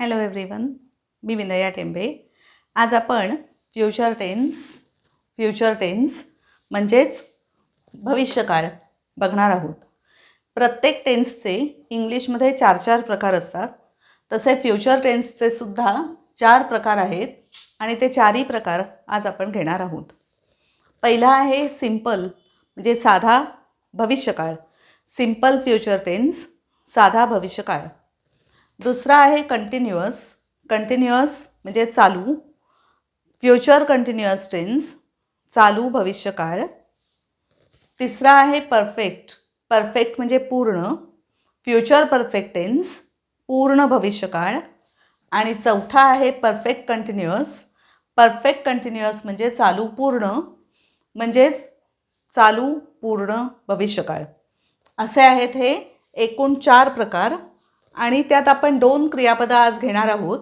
Hello everyone मी विनया टेंबे. आज आपण फ्युचर टेन्स फ्युचर टेन्स म्हणजेच भविष्यकाळ बघणार आहोत. प्रत्येक टेन्सचे इंग्लिशमध्ये चार चार प्रकार असतात. तसे फ्युचर टेन्सचे सुद्धा चार प्रकार आहेत आणि ते चारही प्रकार आज आपण घेणार आहोत. पहिला आहे सिंपल म्हणजे साधा भविष्यकाळ. सिंपल फ्युचर टेन्स साधा भविष्यकाळ. दुसरा आहे कंटिन्युअस कंटिन्युअस म्हणजे चालू. फ्युचर कंटिन्युअस टेन्स चालू भविष्यकाळ. तिसरा आहे परफेक्ट परफेक्ट म्हणजे पूर्ण. फ्युचर परफेक्ट टेन्स पूर्ण भविष्यकाळ. आणि चौथा आहे परफेक्ट कंटिन्युअस परफेक्ट कंटिन्युअस म्हणजे चालू पूर्ण. म्हणजेच चालू पूर्ण भविष्यकाळ. असे आहेत हे एकूण चार प्रकार. आणि त्यात आपण दोन क्रियापदं आज घेणार आहोत.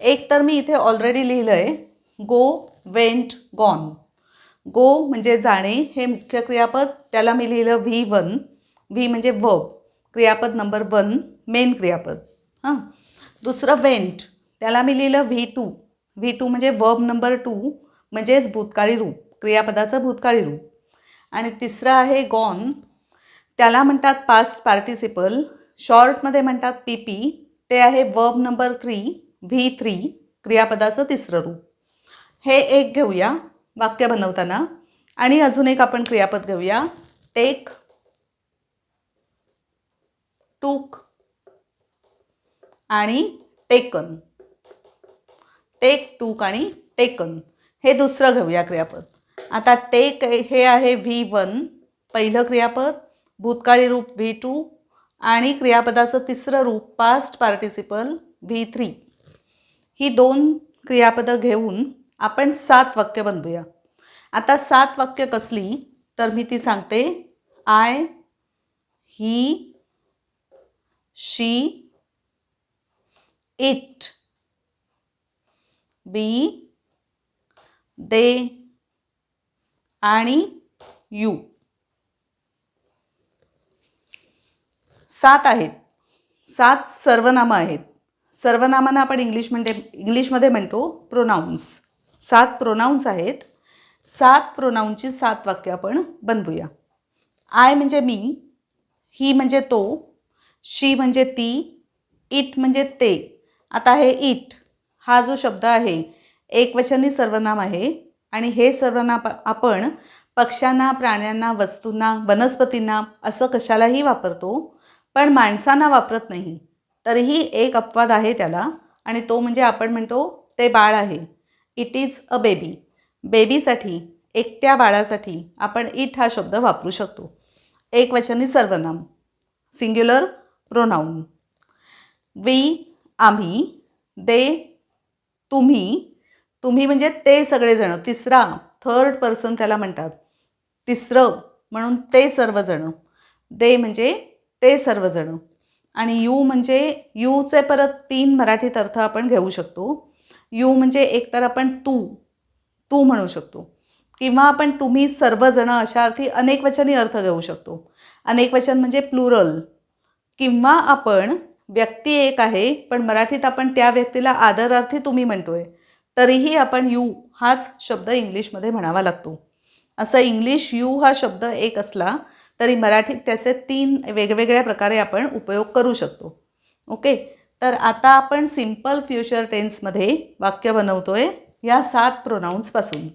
एक तर मी इथे ऑलरेडी लिहिलं आहे गो वेंट गॉन गो म्हणजे जाणे हे मुख्य क्रियापद त्याला मी लिहिलं व्ही वन व्ही म्हणजे व क्रियापद नंबर वन मेन क्रियापद. हां. दुसरं वेंट त्याला मी लिहिलं व्ही टू व्ही टू म्हणजे वर्ब नंबर टू म्हणजेच भूतकाळी रूप क्रियापदाचं भूतकाळी रूप. आणि तिसरं आहे गॉन त्याला म्हणतात पास्ट पार्टिसिपल शॉर्टमध्ये म्हणतात पी पी ते आहे verb number three V three क्रियापदाचं तिसरं रूप. हे एक घेऊया वाक्य बनवताना. आणि अजून एक आपण क्रियापद घेऊया. टेक टूक आणि टेकन. टेक टूक आणि टेकन. हे दुसरं घेऊया क्रियापद. आता टेक हे आहे व्ही वन पहिलं क्रियापद. भूतकाळी रूप व्ही टू आणि क्रियापदाचं तिसरं रूप पास्ट पार्टिसिपल व्ही थ्री ही दोन क्रियापदं घेऊन आपण सात वाक्य बनवूया. आता सात वाक्य कसली तर मी ती सांगते. I he she it be दे आणि यू सात आहेत. सात सर्वनामं आहेत. सर्वनामांना आपण इंग्लिश म्हणजे इंग्लिशमध्ये म्हणतो प्रोनाऊन्स सात प्रोनाऊन्स आहेत. सात प्रोनाऊनची सात वाक्य आपण बनवूया. आय म्हणजे मी ही म्हणजे तो शी म्हणजे ती इट म्हणजे ते. आता हे इट हा जो शब्द आहे एकवचनी सर्वनाम आहे आणि हे सर्वनाम आपण पक्ष्यांना प्राण्यांना वस्तूंना वनस्पतींना असं कशालाही वापरतो पण माणसांना वापरत नाही. तरीही एक अपवाद आहे त्याला आणि तो म्हणजे आपण म्हणतो ते बाळ आहे. इट इज अ बेबी बेबीसाठी एकट्या बाळासाठी आपण इट हा शब्द वापरू शकतो. एकवचनी सर्वनाम. सिंग्युलर प्रोनाऊन वी आम्ही दे तुम्ही तुम्ही म्हणजे ते सगळेजणं तिसरा थर्ड पर्सन त्याला म्हणतात. तिसरं म्हणून ते सर्वजणं. दे म्हणजे ते सर्वजण. आणि यू म्हणजे यूचे परत तीन मराठीत अर्थ आपण घेऊ शकतो. यू म्हणजे एकतर आपण तू तू म्हणू शकतो. किंवा आपण तुम्ही सर्वजण अशा अर्थी अनेकवचनी अर्थ घेऊ शकतो. अनेकवचन म्हणजे प्लुरल किंवा आपण व्यक्ती एक आहे पण मराठीत आपण त्या व्यक्तीला आदरार्थी तुम्ही म्हणतोय तरीही आपण यू हाच शब्द इंग्लिशमध्ये म्हणावा लागतो. असं इंग्लिश यू हा शब्द एक असला तरी मराठीत त्याचे तीन वेगवेगळ्या प्रकारे आपण उपयोग करू शकतो. ओके? तर आता आपण सिंपल फ्युचर टेन्समध्ये वाक्य बनवतो आहे या सात प्रोनाऊन्सपासून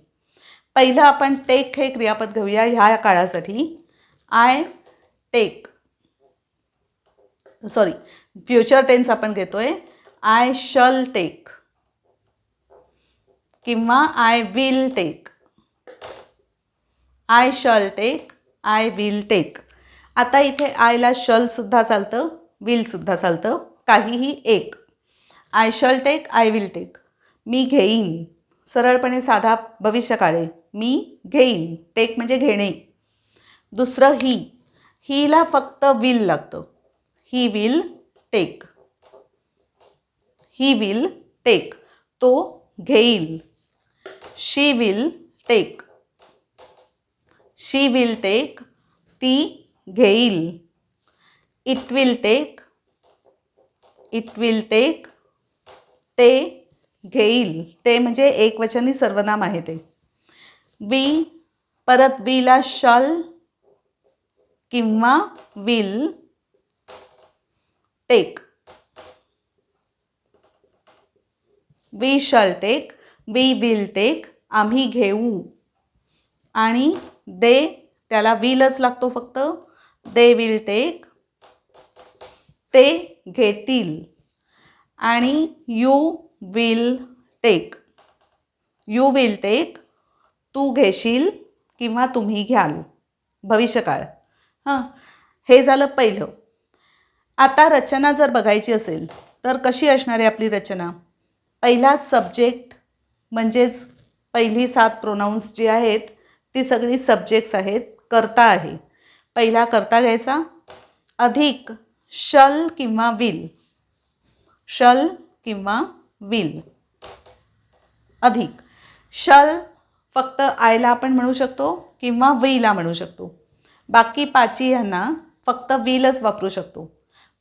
पहिलं आपण टेक हे क्रियापद घेऊया ह्या काळासाठी. I take sorry future tense आपण घेतोय. आय शल टेक किंवा I will take I shall take I will take. आता इथे आयला शलसुद्धा चालतं विलसुद्धा चालतं काहीही एक. I shall take I will take. मी घेईन. सरळपणे साधा भविष्यकाळे. मी घेईन. टेक म्हणजे घेणे. दुसरं ही. हीला फक्त विल लागतं. He will take. He will take. तो घेईल. She will take. She will take it will take it take it will take ते घेईल ते म्हणजे एकवचनी सर्वनाम आहे ते. वी परत वीला शल किंवा will take we shall take we will take आम्ही घेऊ. आणि दे त्याला विलच लागतो फक्त. दे विल टेक ते घेतील. आणि you will take you will take तू घेशील किंवा तुम्ही घ्याल. भविष्यकाळ. हां. हे झालं पहिलं. आता रचना जर बघायची असेल तर कशी असणार आहे आपली रचना? पहिला सब्जेक्ट म्हणजेच पहिली सात प्रोनाऊन्स जी आहेत ती सगळी सब्जेक्ट्स आहेत कर्ता आहे. पहिला कर्ता घ्यायचा अधिक शल किंवा विल शल किंवा विल अधिक. शल फक्त आयला आपण म्हणू शकतो किंवा विला म्हणू शकतो. बाकी पाची यांना फक्त विलच वापरू शकतो.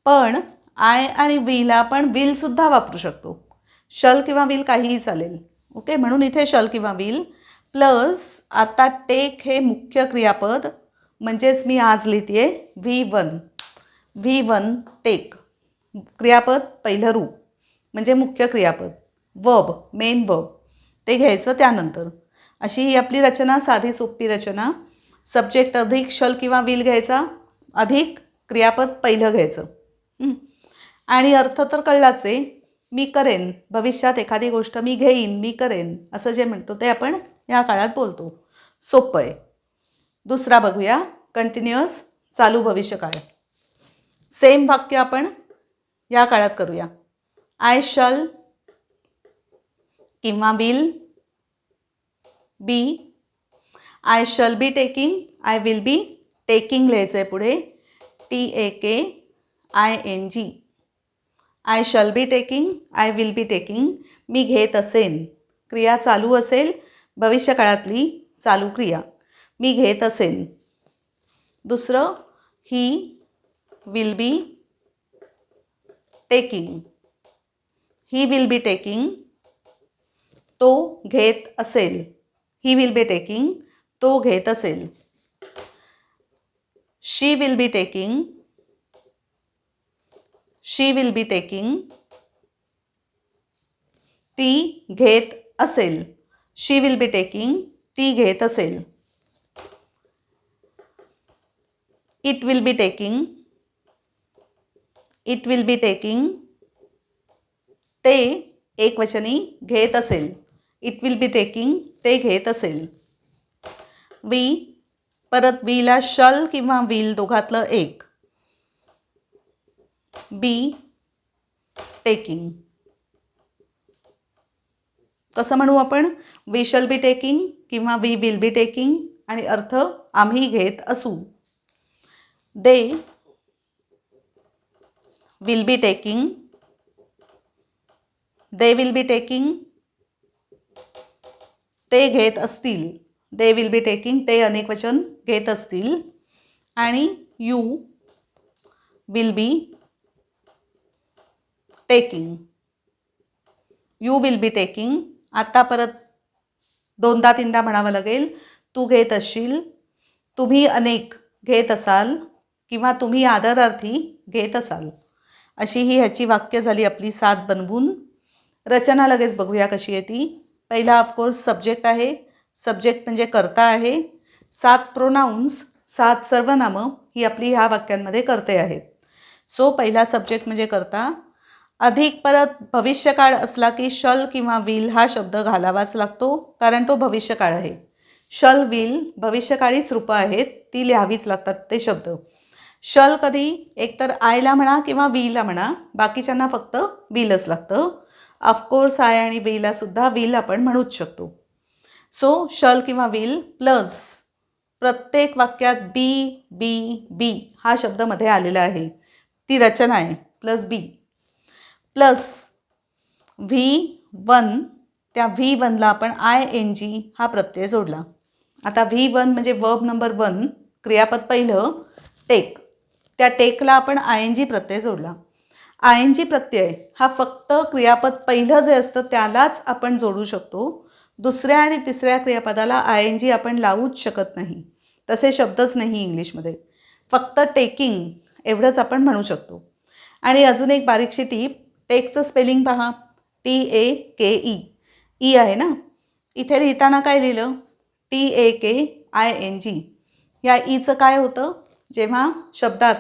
पण आय आणि विला पण विलसुद्धा वापरू शकतो. शल किंवा विल काहीही चालेल. ओके म्हणून इथे शल किंवा विल प्लस आता टेक हे मुख्य क्रियापद म्हणजेच मी आज लिहिते आहे V one. V one take क्रियापद पहिलं रूप म्हणजे मुख्य क्रियापद. वब मेन वब ते घ्यायचं त्यानंतर. अशी ही आपली रचना साधी सोपी रचना. सब्जेक्ट अधिक शल किंवा विल घ्यायचा अधिक क्रियापद पहिलं घ्यायचं. आणि अर्थ तर कळलाच आहे मी करेन. भविष्यात एखादी गोष्ट मी घेईन मी करेन असं जे म्हणतो ते आपण या काळात बोलतो. सोपं आहे. दुसरा बघूया. कंटिन्युअस चालू भविष्यकाळ. सेम वाक्य आपण या काळात करूया. आय शल किंवा will be I shall be taking I will be taking लिहायचं आहे पुढे. T A K I N G I shall be taking I will be taking मी घेत असेन. क्रिया चालू असेल भविष्यकाळातली चालू क्रिया. मी घेत असेन. दुसरं he will be taking he will be taking तो घेत असेल. ही विल बी टेकिंग तो घेत असेल. She will be taking she will be taking ती घेत असेल. शी विल बी टेकिंग ती घेत असेल. It will be taking it will be taking ते एकवचनी घेत असेल. इट विल बी टेकिंग ते घेत असेल. वी परत वीला शल किंवा विल दोघातलं एक. बी टेकिंग कसं म्हणू आपण? वी शल बी टेकिंग किंवा वी विल बी टेकिंग आणि अर्थ आम्ही घेत असू. They will be taking they will be taking ते घेत असतील. दे विल बी टेकिंग ते अनेक वचन घेत असतील. आणि you will be taking you will be taking आत्ता परत दोनदा तीनदा म्हणावं लागेल तू घेत असशील तुम्ही अनेक घेत असाल किंवा तुम्ही आदरार्थी घेत असाल. अशी ही ह्याची वाक्य झाली आपली सात बनवून. रचना लगेच बघूया कशी आहे ती. पहिला ऑफकोर्स सब्जेक्ट आहे. सब्जेक्ट म्हणजे कर्ता आहे. सात प्रोनाऊन्स सात सर्वनामं ही आपली ह्या वाक्यांमध्ये करते आहेत. सो पहिला सब्जेक्ट म्हणजे कर्ता अधिक परत भविष्यकाळ असला की शल किंवा विल हा शब्द घालावाच लागतो कारण तो भविष्यकाळ आहे. शल विल भविष्यकाळीच रूपं आहेत ती लिहावीच लागतात ते शब्द. शल कधी? एकतर आयला म्हणा किंवा वीला म्हणा बाकीच्यांना फक्त विलच लागतं. ऑफकोर्स आय आणि वीला सुद्धा विल आपण म्हणूच शकतो. सो शल किंवा विल प्लस प्रत्येक वाक्यात बी बी बी हा शब्दमध्ये आलेला आहे. ती रचना आहे plus B plus V one त्या व्ही वनला आपण आय एन जी हा प्रत्यय जोडला. आता व्ही वन म्हणजे वर्ब नंबर वन क्रियापद पहिलं टेक. त्या टेकला आपण आय एन जी प्रत्यय जोडला. आय एन जी प्रत्यय हा फक्त क्रियापद पहिलं जे असतं त्यालाच आपण जोडू शकतो. दुसऱ्या आणि तिसऱ्या क्रियापदाला आय एन जी आपण लावूच शकत नाही. तसे शब्दच नाही इंग्लिशमध्ये. फक्त टेकिंग एवढंच आपण म्हणू शकतो. आणि अजून एक बारीकशी टीप टेकचं स्पेलिंग पहा. T A K E E आहे ना? इथे लिहिताना काय लिहिलं? T A K I N G या e ईचं काय होतं? जेव्हा शब्दात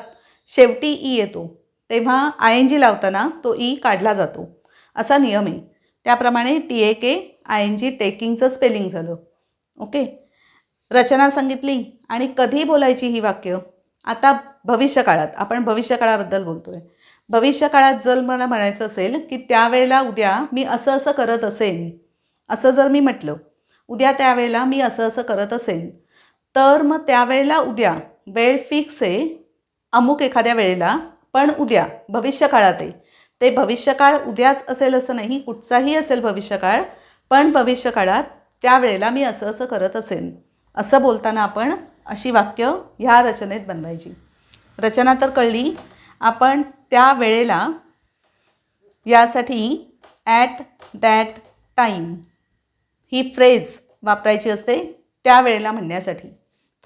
शेवटी ई येतो तेव्हा आय एन जी लावताना तो ई काढला जातो. असा नियम आहे. त्याप्रमाणे T A K I N G टेकिंगचं spelling झालं. ओके रचना सांगितली आणि कधी बोलायची ही वाक्य? आता भविष्यकाळात. आपण भविष्यकाळाबद्दल बोलतो आहे भविष्यकाळात जर मला म्हणायचं असेल की त्यावेळेला उद्या मी असं असं करत असेन. असं जर मी म्हटलं उद्या त्यावेळेला मी असं असं करत असेन तर मग त्यावेळेला उद्या वेळ फिक्स आहे अमुक एखाद्या वेळेला पण उद्या भविष्यकाळात आहे. ते भविष्यकाळ उद्याच असेल असं नाही कुठचाही असेल भविष्यकाळ पण भविष्यकाळात त्यावेळेला मी असं असं करत असेन. असं बोलताना आपण अशी वाक्य ह्या रचनेत बनवायची. रचना तर कळली आपण त्या वेळेला यासाठी ॲट दॅट टाईम ही फ्रेज वापरायची असते त्या वेळेला म्हणण्यासाठी.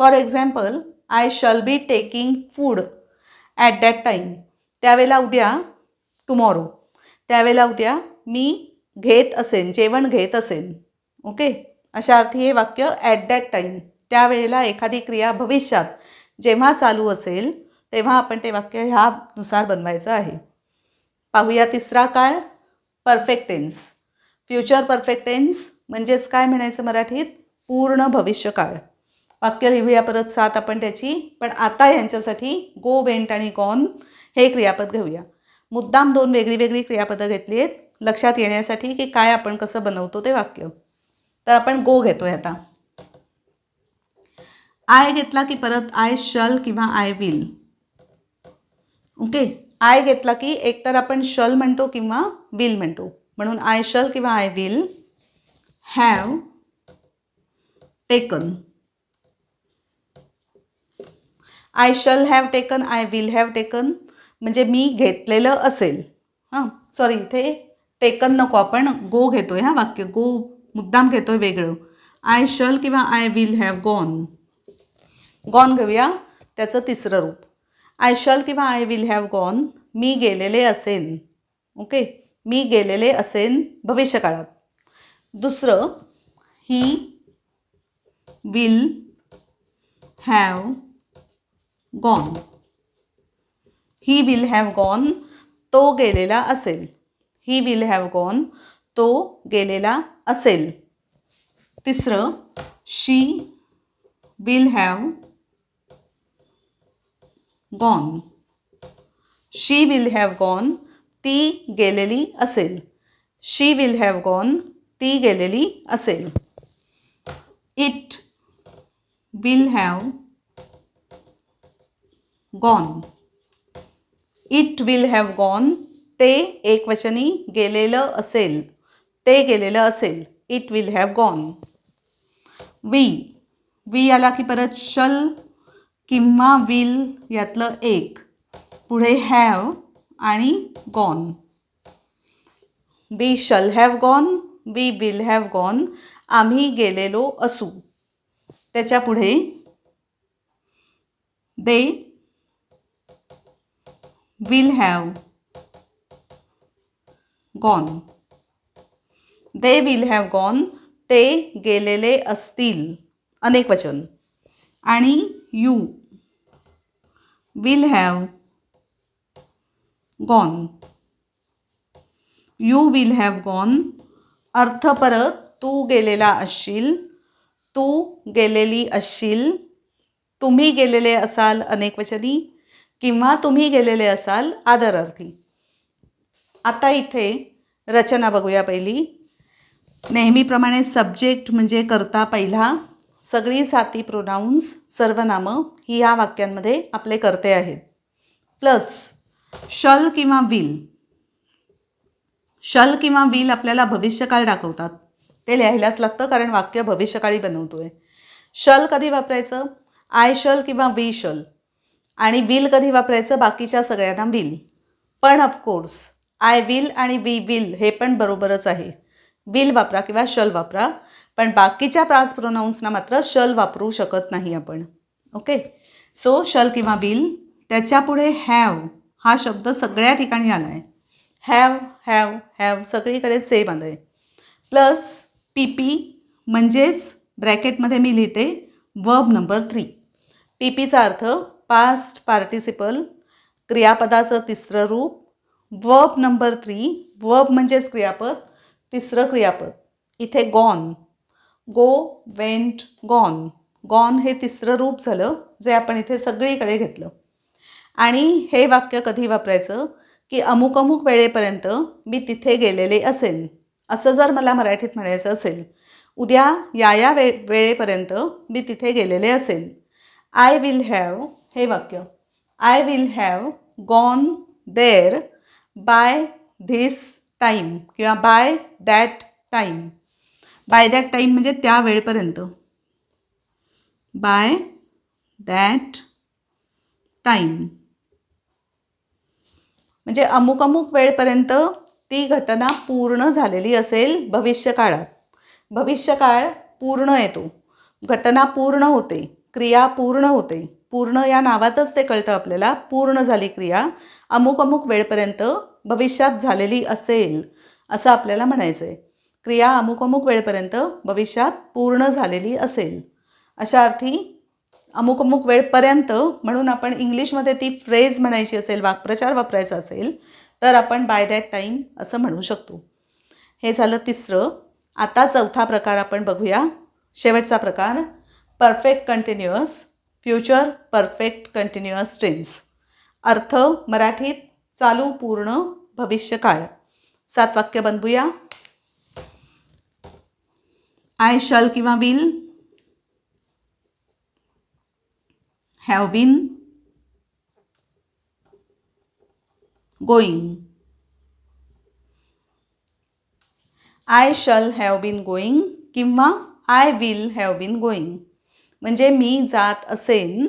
For example I shall be taking food at that time त्यावेळेला उद्या टुमॉरो त्यावेळेला उद्या मी घेत असेन जेवण घेत असेन. ओके अशा अर्थी हे वाक्य ॲट दॅट टाईम त्यावेळेला एखादी क्रिया भविष्यात जेव्हा चालू असेल तेव्हा आपण ते वाक्य ह्यानुसार बनवायचं आहे. पाहूया तिसरा काळ perfect tense future perfect tense म्हणजेच काय म्हणायचं मराठीत? पूर्ण भविष्यकाळ. वाक्य लिहूया परत सात आपण त्याची पण आता यांच्यासाठी गो वेंट आणि गॉन हे क्रियापद घेऊया. मुद्दाम दोन वेगळी वेगळी क्रियापदं घेतली आहेत लक्षात येण्यासाठी की काय आपण कसं बनवतो ते वाक्य. तर आपण गो घेतोय आता. आय घेतला की परत आय शल किंवा आय विल ओके? आय घेतला की एकतर आपण शल म्हणतो किंवा विल म्हणतो. म्हणून आय शल किंवा I will have taken I shall have taken I will have taken म्हणजे मी घेतलेलं असेल. हां सॉरी इथे टेकन नको आपण गो घेतो हां वाक्य. गो मुद्दाम घेतोय वेगळं. आय शल किंवा I will have gone gone घेऊया त्याचं तिसरं रूप. आय शॉल किंवा आय विल हॅव गॉन मी गेलेले असेन. ओके मी गेलेले असेन भविष्यकाळात. दुसरं he will have gone he will have gone तो गेलेला असेल. ही विल हॅव गॉन तो गेलेला असेल. तिसरं she will have gone she will have gone ती गेलेली असेल. शी विल हॅव गॉन ती गेलेली असेल. It will have gone it will have gone ते एकवचनी गेलेलं असेल. ते गेलेलं असेल. It will have gone we we आला की परत शल किंवा विल यातलं एक. पुढे हॅव आणि gone we shall have gone we will have gone आम्ही गेलेलो असू. त्याच्या पुढे they will have gone they will have gone ते गेलेले असतील. अनेक वचन. आणि you will have gone you will have gone अर्थ परत तू गेलेला असशील. तू गेलेली असशील. तुम्ही गेलेले असाल अनेकवचनी किंवा तुम्ही गेलेले असाल आदरार्थी. आता इथे रचना बघूया पहिली. नेहमीप्रमाणे सब्जेक्ट म्हणजे करता पहिला. सगळी साती प्रोनाऊन्स सर्वनामं ही या वाक्यांमध्ये आपले करते आहेत. प्लस शल किंवा विल शल किंवा विल आपल्याला भविष्यकाळ दाखवतात. ते लिहायलाच लागतं कारण वाक्य भविष्यकाळी बनवतोय. शल कधी वापरायचं? आय शल किंवा वी शल आणि विल कधी वापरायचं? बाकीच्या सगळ्यांना विल पण ऑफकोर्स आय विल आणि वी विल हे पण बरोबरच आहे. विल वापरा किंवा शल वापरा. पण बाकीच्या पाच प्रोनाऊन्सना मात्र शल वापरू शकत नाही आपण. ओके सो शल किंवा विल त्याच्यापुढे हॅव हा शब्द सगळ्या ठिकाणी आला आहे हॅव हॅव हॅव सगळीकडे सेम आलं आहे प्लस पी पी म्हणजेच ब्रॅकेटमध्ये मी लिहिते वर्ब नंबर थ्री पी पीचा अर्थ पास्ट पार्टिसिपल क्रियापदाचं तिसरं रूप. वर्ब नंबर थ्री वर्ब म्हणजेच क्रियापद तिसरं क्रियापद. इथे gone go went gone gone हे तिसरं रूप झालं जे आपण इथे सगळीकडे घेतलं. आणि हे वाक्य कधी वापरायचं? की अमुक अमुक वेळेपर्यंत मी तिथे गेलेले असेल असं जर मला मराठीत म्हणायचं असेल उद्या या या वे वेळेपर्यंत मी तिथे गेलेले असेल आय विल हॅव हे वाक्य. I will have gone there by this time किंवा by that time by that time म्हणजे त्या वेळपर्यंत. बाय दॅट टाईम म्हणजे अमुक अमुक वेळपर्यंत ती घटना पूर्ण झालेली असेल भविष्यकाळात. भविष्यकाळ पूर्ण येतो. घटना पूर्ण होते. क्रिया पूर्ण होते. पूर्ण या नावातच ते कळतं आपल्याला. पूर्ण झाली क्रिया. अमुक अमुक वेळपर्यंत भविष्यात झालेली असेल असं आपल्याला म्हणायचं आहे क्रिया अमुक अमुक वेळपर्यंत भविष्यात पूर्ण झालेली असेल. अशा अर्थी अमुक अमुक वेळपर्यंत म्हणून आपण इंग्लिशमध्ये ती फ्रेज म्हणायची असेल वाक्प्रचार वापरायचा असेल तर आपण बाय दॅट टाईम असं म्हणू शकतो. हे झालं तिसरं. आता चौथा प्रकार आपण बघूया. शेवटचा प्रकार perfect continuous future perfect continuous tense अर्थ मराठीत चालू पूर्ण भविष्यकाळ. सात वाक्य बनवूया. आय शल किंवा will have been going I shall have been going किंवा I will have been going म्हणजे मी जात असेन.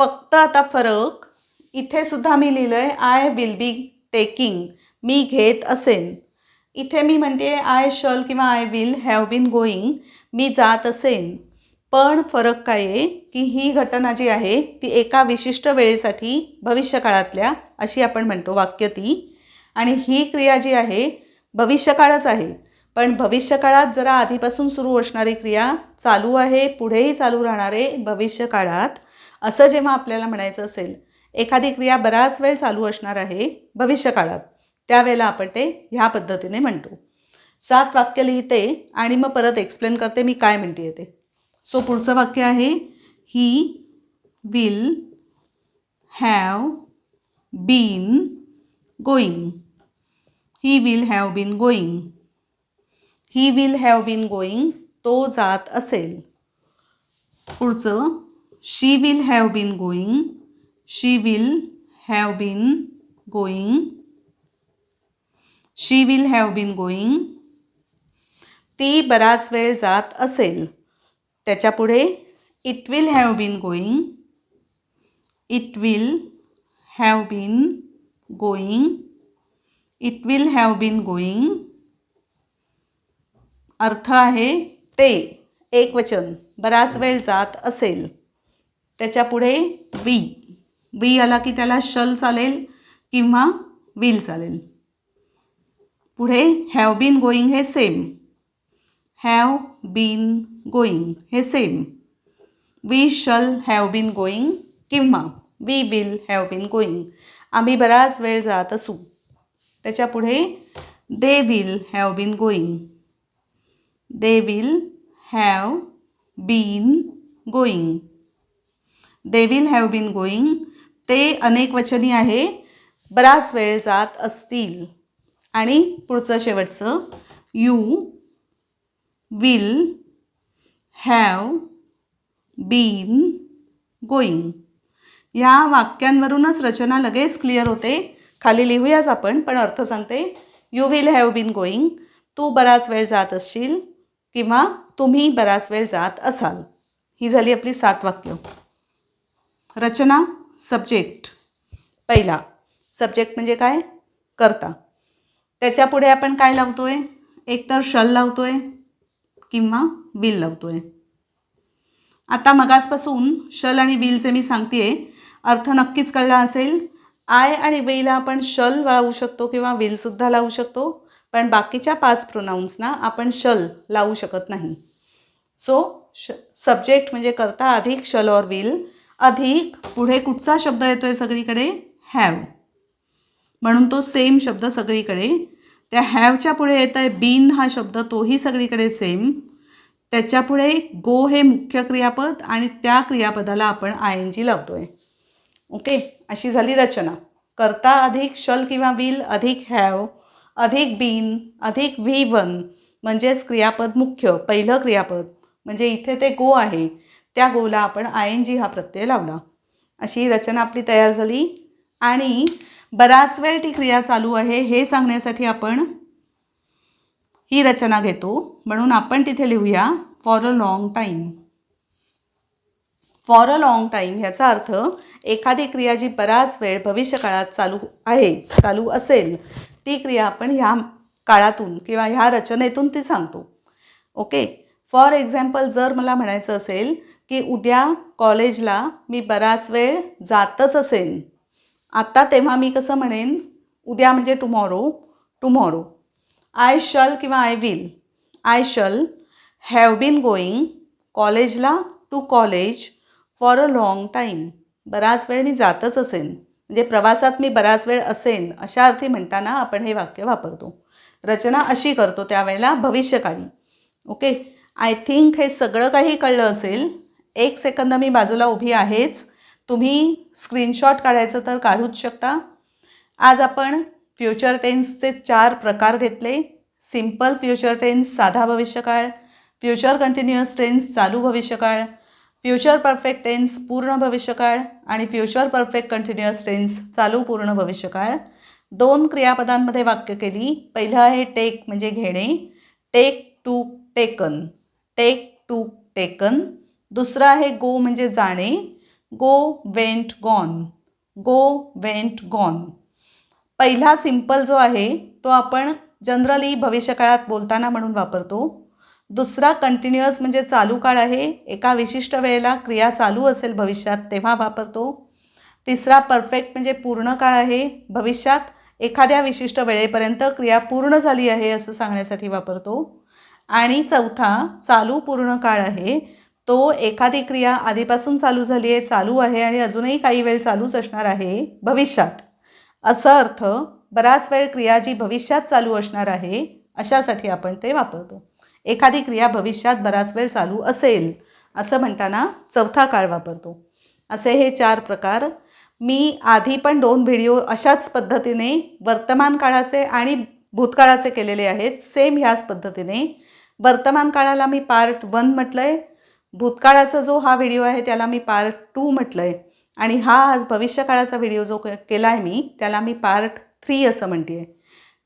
फक्त आता फरक इथे सुद्धा मी लिहिलं आहे आय विल बी टेकिंग मी घेत असेन. इथे मी म्हणते आय शल किंवा I will have been going मी जात असेन. पण फरक काय आहे? की ही घटना जी आहे ती एका विशिष्ट वेळेसाठी भविष्यकाळातल्या अशी आपण म्हणतो वाक्य ती. आणि ही क्रिया जी आहे भविष्यकाळच आहे. पण भविष्यकाळात जरा आधीपासून सुरू असणारी क्रिया चालू आहे पुढेही चालू राहणारे भविष्यकाळात असं जेव्हा आपल्याला म्हणायचं असेल एखादी क्रिया बराच वेळ चालू असणार आहे भविष्यकाळात. त्यावेळेला आपण ते ह्या पद्धतीने म्हणतो. सात वाक्य लिहिते आणि मग परत एक्सप्लेन करते मी काय म्हणते ते. सो पुढचं वाक्य आहे he will have been going he will have been going he will have been going तो जात असेल. पुढचं she will have been going she will have been going she will have been going ती बराच वेळ जात असेल. त्याच्यापुढे it will have been going it will have been going it will have been going अर्थ आहे ते. एक वचन. बराच वेळ जात असेल. त्याच्यापुढे वी वी आला की त्याला शल चालेल किंवा विल चालेल. पुढे हॅव बीन गोईंग हे सेम हॅव बीन गोईंग हे same we shall have been going किंवा we will have been going आम्ही बराच वेळ जात असू. त्याच्यापुढे they will have been going they will have been going they will have been going ते अनेक वचनी आहे. बराच वेळ जात असतील. आणि पुढचं शेवटचं. You will have been going ह्या वाक्यांवरूनच रचना लगेच क्लिअर होते. खाली लिहूयाच आपण पण अर्थ सांगते. You will have been going तू बराच वेळ जात असशील किंवा तुम्ही बराच वेळ जात असाल. ही झाली आपली सात वाक्य. रचना सब्जेक्ट पहिला सब्जेक्ट म्हणजे काय? करता. त्याच्यापुढे आपण काय लावतो आहे एकतर शल लावतो आहे किंवा बिल लावतो आहे आता मगासपासून शल आणि बिलचे मी सांगते आहे अर्थ नक्कीच कळला असेल. आय आणि वेला आपण शल लावू शकतो किंवा विलसुद्धा लावू शकतो. पण बाकीच्या पाच प्रोनाऊन्सना आपण शल लावू शकत नाही. सो श सब्जेक्ट म्हणजे करता अधिक शल और विल. अधिक पुढे कुठचा शब्द येतो आहे सगळीकडे? हॅव. म्हणून तो सेम शब्द सगळीकडे. त्या हॅवच्या पुढे येत आहे बीन हा शब्द तोही सगळीकडे सेम त्याच्यापुढे गो हे मुख्य क्रियापद आणि त्या क्रियापदाला आपण आय एन जी लावतो आहे ओके अशी झाली रचना. करता अधिक शल किंवा विल अधिक हॅव अधिक बीन अधिक व्ही वन म्हणजेच क्रियापद मुख्य पहिलं क्रियापद. म्हणजे इथे ते गो आहे. त्या गोला आपण आय एन जी हा प्रत्यय लावला. अशी रचना आपली तयार झाली. आणि बराच वेळ ती क्रिया चालू आहे हे सांगण्यासाठी आपण ही रचना घेतो. म्हणून आपण तिथे लिहूया for a long time for a long time ह्याचा अर्थ एखादी क्रिया जी बराच वेळ भविष्यकाळात चालू आहे चालू असेल ती क्रिया आपण ह्या काळातून किंवा ह्या रचनेतून ती सांगतो. ओके? फॉर एक्झाम्पल जर मला म्हणायचं असेल की उद्या कॉलेजला मी बराच वेळ जातच असेन आत्ता तेव्हा मी कसं म्हणेन उद्या म्हणजे टुमॉरो टुमॉरो आय शल किंवा I will I shall have been going कॉलेजला to college for a long time बराच वेळ मी जातच असेन. म्हणजे प्रवासात मी बराच वेळ असेन अशा अर्थी म्हणताना आपण हे वाक्य वापरतो. रचना अशी करतो त्यावेळेला भविष्यकाळी. ओके आय थिंक हे सगळं काही कळलं असेल. एक सेकंद मी बाजूला उभी आहेच. तुम्ही स्क्रीनशॉट काढायचं तर काढूच शकता. आज आपण फ्युचर टेन्सचे चार प्रकार घेतले. सिंपल फ्युचर टेन्स साधा भविष्यकाळ. फ्युचर कंटिन्युअस टेन्स चालू भविष्यकाळ. फ्युचर परफेक्ट टेन्स पूर्ण भविष्यकाळ. आणि फ्युचर परफेक्ट कंटिन्युअस टेन्स चालू पूर्ण भविष्यकाळ. दोन क्रियापदांमध्ये वाक्य केली. पहिलं आहे टेक म्हणजे घेणे. Take to taken take to taken दुसरं आहे गो म्हणजे जाणे. Go went gone go went gone पहिला सिंपल जो आहे तो आपण जनरली भविष्यकाळात बोलताना म्हणून वापरतो. दुसरा कंटिन्युअस म्हणजे चालू काळ आहे. एका विशिष्ट वेळेला क्रिया चालू असेल भविष्यात तेव्हा वापरतो. तिसरा परफेक्ट म्हणजे पूर्ण काळ आहे. भविष्यात एखाद्या विशिष्ट वेळेपर्यंत क्रिया पूर्ण झाली आहे असं सांगण्यासाठी वापरतो. आणि चौथा चालू पूर्ण काळ आहे. तो एखादी क्रिया आधीपासून चालू झाली आहे चालू आहे आणि अजूनही काही वेळ चालूच असणार आहे भविष्यात. असं अर्थ बराच वेळ क्रिया जी भविष्यात चालू असणार आहे अशासाठी आपण ते वापरतो. एखादी क्रिया भविष्यात बराच वेळ चालू असेल असं म्हणताना चौथा काळ वापरतो. असे हे चार प्रकार. मी आधी पण दोन व्हिडिओ अशाच पद्धतीने वर्तमान काळाचे आणि भूतकाळाचे केलेले आहेत सेम ह्याच पद्धतीने. वर्तमान काळाला मी पार्ट वन म्हटलं आहे भूतकाळाचा जो हा व्हिडिओ आहे त्याला मी पार्ट टू म्हटलं आहे आणि हा आज भविष्यकाळाचा व्हिडिओ जो केला आहे मी त्याला मी पार्ट थ्री असं म्हणते आहे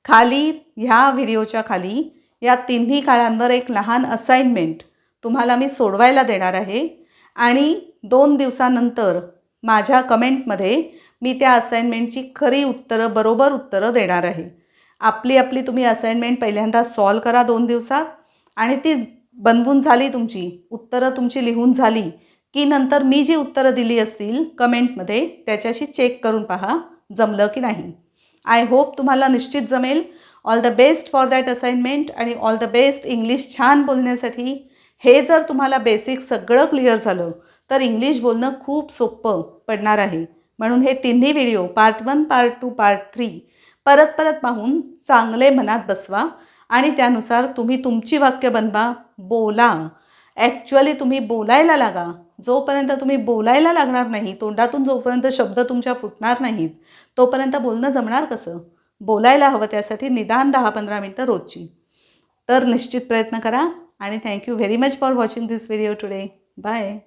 खाली ह्या व्हिडिओच्या खाली या तिन्ही काळांवर एक लहान असाइनमेंट तुम्हाला मी सोडवायला देणार आहे. आणि दोन दिवसानंतर माझ्या कमेंटमध्ये मी त्या असाइनमेंटची खरी उत्तरं बरोबर उत्तरं देणार आहे. आपली आपली तुम्ही असाइनमेंट पहिल्यांदा सॉल्व करा दोन दिवसात आणि ती बनवून झाली तुमची उत्तरं तुमची लिहून झाली की नंतर मी जी उत्तरं दिली असतील कमेंटमध्ये त्याच्याशी चेक करून पहा जमलं की नाही. आय होप तुम्हाला निश्चित जमेल. All the best for that assignment आणि ऑल द बेस्ट इंग्लिश छान बोलण्यासाठी. हे जर तुम्हाला बेसिक सगळं क्लिअर झालं तर इंग्लिश बोलणं खूप सोपं पडणार आहे. म्हणून हे तिन्ही video part one part two part three परत परत पाहून चांगले मनात बसवा. आणि त्यानुसार तुम्ही तुमची वाक्य बनवा बोला. ॲक्च्युअली तुम्ही बोलायला लागा. जोपर्यंत तुम्ही बोलायला लागणार नाही तोंडातून जोपर्यंत शब्द तुमच्या फुटणार नाहीत तोपर्यंत बोलणं जमणार कसं? बोलायला हवं त्यासाठी निदान दहा पंधरा मिनटं रोजची. तर निश्चित प्रयत्न करा आणि thank you very much for watching this video today bye